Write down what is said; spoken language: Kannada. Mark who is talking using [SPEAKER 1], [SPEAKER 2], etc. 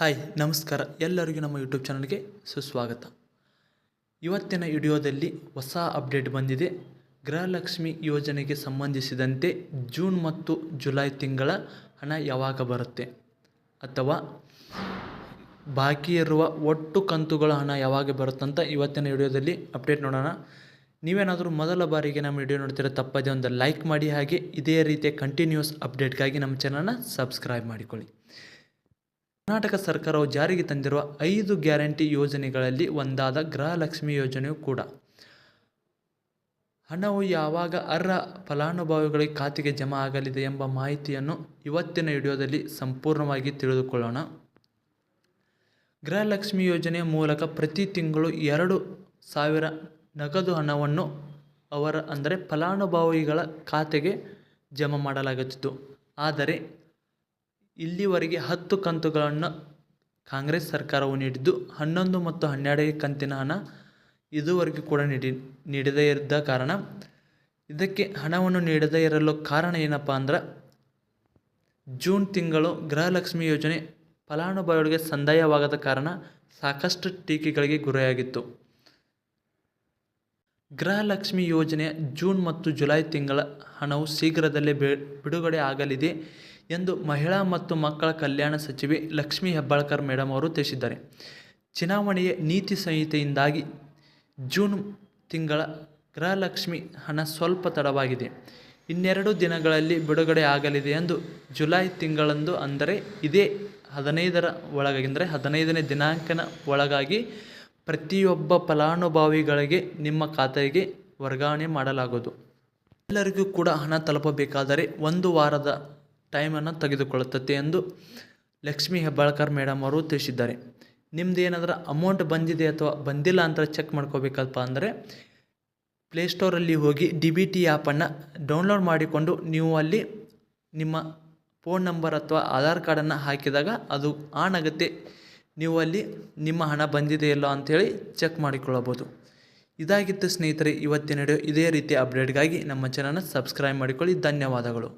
[SPEAKER 1] ಹಾಯ್, ನಮಸ್ಕಾರ. ಎಲ್ಲರಿಗೂ ನಮ್ಮ ಯೂಟ್ಯೂಬ್ ಚಾನಲ್ಗೆ ಸುಸ್ವಾಗತ. ಇವತ್ತಿನ ವಿಡಿಯೋದಲ್ಲಿ ಹೊಸ ಅಪ್ಡೇಟ್ ಬಂದಿದೆ. ಗೃಹಲಕ್ಷ್ಮಿ ಯೋಜನೆಗೆ ಸಂಬಂಧಿಸಿದಂತೆ ಜೂನ್ ಮತ್ತು ಜುಲೈ ತಿಂಗಳ ಹಣ ಯಾವಾಗ ಬರುತ್ತೆ? ಅಥವಾ ಬಾಕಿ ಇರುವ ಒಟ್ಟು ಕಂತುಗಳ ಹಣ ಯಾವಾಗ ಬರುತ್ತಂತ ಇವತ್ತಿನ ವಿಡಿಯೋದಲ್ಲಿ ಅಪ್ಡೇಟ್ ನೋಡೋಣ. ನೀವೇನಾದರೂ ಮೊದಲ ಬಾರಿಗೆ ನಮ್ಮ ವಿಡಿಯೋ ನೋಡ್ತೀರ ತಪ್ಪದೇ ಒಂದು ಲೈಕ್ ಮಾಡಿ ಹಾಗೆ ಇದೇ ರೀತಿಯ ಕಂಟಿನ್ಯೂಸ್ ಅಪ್ಡೇಟ್ಗಾಗಿ ನಮ್ಮ ಚಾನಲ್ನ ಸಬ್ಸ್ಕ್ರೈಬ್ ಮಾಡಿಕೊಳ್ಳಿ. ಕರ್ನಾಟಕ ಸರ್ಕಾರವು ಜಾರಿಗೆ ತಂದಿರುವ ಐದು ಗ್ಯಾರಂಟಿ ಯೋಜನೆಗಳಲ್ಲಿ ಒಂದಾದ ಗೃಹಲಕ್ಷ್ಮಿ ಯೋಜನೆಯು ಕೂಡ. ಹಣವು ಯಾವಾಗ ಅರ್ಹ ಫಲಾನುಭವಿಗಳಿಗೆ ಖಾತೆಗೆ ಜಮಾ ಆಗಲಿದೆ ಎಂಬ ಮಾಹಿತಿಯನ್ನು ಇವತ್ತಿನ ವಿಡಿಯೋದಲ್ಲಿ ಸಂಪೂರ್ಣವಾಗಿ ತಿಳಿದುಕೊಳ್ಳೋಣ. ಗೃಹಲಕ್ಷ್ಮಿ ಯೋಜನೆಯ ಮೂಲಕ ಪ್ರತಿ ತಿಂಗಳು ಎರಡು ಸಾವಿರ ನಗದು ಹಣವನ್ನು ಅವರ, ಅಂದರೆ ಫಲಾನುಭವಿಗಳ ಖಾತೆಗೆ ಜಮಾ ಮಾಡಲಾಗುತ್ತಿತ್ತು. ಆದರೆ ಇಲ್ಲಿವರೆಗೆ ಹತ್ತು ಕಂತುಗಳನ್ನು ಕಾಂಗ್ರೆಸ್ ಸರ್ಕಾರವು ನೀಡಿದ್ದು ಹನ್ನೊಂದು ಮತ್ತು ಹನ್ನೆರಡನೇ ಕಂತಿನ ಹಣ ಇದುವರೆಗೂ ಕೂಡ ನೀಡಿ, ನೀಡದೇ ಇದ್ದ ಕಾರಣ. ಇದಕ್ಕೆ ಹಣವನ್ನು ನೀಡದೇ ಇರಲು ಕಾರಣ ಏನಪ್ಪ ಅಂದ್ರೆ, ಜೂನ್ ತಿಂಗಳು ಗೃಹಲಕ್ಷ್ಮಿ ಯೋಜನೆ ಫಲಾನುಭವಿಗಳಿಗೆ ಸಂದಾಯವಾಗದ ಕಾರಣ ಸಾಕಷ್ಟು ಟೀಕೆಗಳಿಗೆ ಗುರಿಯಾಗಿತ್ತು. ಗೃಹಲಕ್ಷ್ಮಿ ಯೋಜನೆಯ ಜೂನ್ ಮತ್ತು ಜುಲೈ ತಿಂಗಳ ಹಣವು ಶೀಘ್ರದಲ್ಲೇ ಬಿಡುಗಡೆ ಆಗಲಿದೆ. ಎಂದು ಮಹಿಳಾ ಮತ್ತು ಮಕ್ಕಳ ಕಲ್ಯಾಣ ಸಚಿವೆ ಲಕ್ಷ್ಮೀ ಹೆಬ್ಬಾಳ್ಕರ್ ಮೇಡಮ್ ಅವರು ತಿಳಿಸಿದ್ದಾರೆ. ಚುನಾವಣೆಯ ನೀತಿ ಸಂಹಿತೆಯಿಂದಾಗಿ ಜೂನ್ ತಿಂಗಳ ಗೃಹಲಕ್ಷ್ಮಿ ಹಣ ಸ್ವಲ್ಪ ತಡವಾಗಿದೆ. ಇನ್ನೆರಡು ದಿನಗಳಲ್ಲಿ ಬಿಡುಗಡೆ ಆಗಲಿದೆ ಎಂದು ಜುಲೈ ತಿಂಗಳಂದು ಅಂದರೆ ಇದೇ ಹದಿನೈದರ ಒಳಗಾಗಿ ಅಂದರೆ ಹದಿನೈದನೇ ದಿನಾಂಕನ ಒಳಗಾಗಿ ಪ್ರತಿಯೊಬ್ಬ ಫಲಾನುಭವಿಗಳಿಗೆ ನಿಮ್ಮ ಖಾತೆಗೆ ವರ್ಗಾವಣೆ ಮಾಡಲಾಗುವುದು. ಎಲ್ಲರಿಗೂ ಕೂಡ ಹಣ ತಲುಪಬೇಕಾದರೆ ಒಂದು ವಾರದ ಟೈಮನ್ನು ತೆಗೆದುಕೊಳ್ಳುತ್ತದೆ ಎಂದು ಲಕ್ಷ್ಮೀ ಹೆಬ್ಬಾಳ್ಕರ್ ಮೇಡಮ್ ಅವರು ತಿಳಿಸಿದ್ದಾರೆ. ನಿಮ್ದು ಏನಾದರೂ ಅಮೌಂಟ್ ಬಂದಿದೆ ಅಥವಾ ಬಂದಿಲ್ಲ ಅಂತ ಚೆಕ್ ಮಾಡ್ಕೋಬೇಕಪ್ಪ ಅಂದರೆ ಪ್ಲೇಸ್ಟೋರಲ್ಲಿ ಹೋಗಿ ಡಿ ಬಿ ಟಿ ಆ್ಯಪನ್ನು ಡೌನ್ಲೋಡ್ ಮಾಡಿಕೊಂಡು ನೀವು ಅಲ್ಲಿ ನಿಮ್ಮ ಫೋನ್ ನಂಬರ್ ಅಥವಾ ಆಧಾರ್ ಕಾರ್ಡನ್ನು ಹಾಕಿದಾಗ ಅದು ಆನ್ ಆಗುತ್ತೆ. ನೀವು ಅಲ್ಲಿ ನಿಮ್ಮ ಹಣ ಬಂದಿದೆ ಇಲ್ಲೋ ಅಂಥೇಳಿ ಚೆಕ್ ಮಾಡಿಕೊಳ್ಳಬಹುದು. ಇದಾಗಿತ್ತು ಸ್ನೇಹಿತರೆ, ಇವತ್ತಿನ ವಿಡಿಯೋ ಇದೇ ರೀತಿಯ ಅಪ್ಡೇಟ್ಗಾಗಿ ನಮ್ಮ ಚಾನಲ್ನ ಸಬ್ಸ್ಕ್ರೈಬ್ ಮಾಡಿಕೊಳ್ಳಿ. ಧನ್ಯವಾದಗಳು.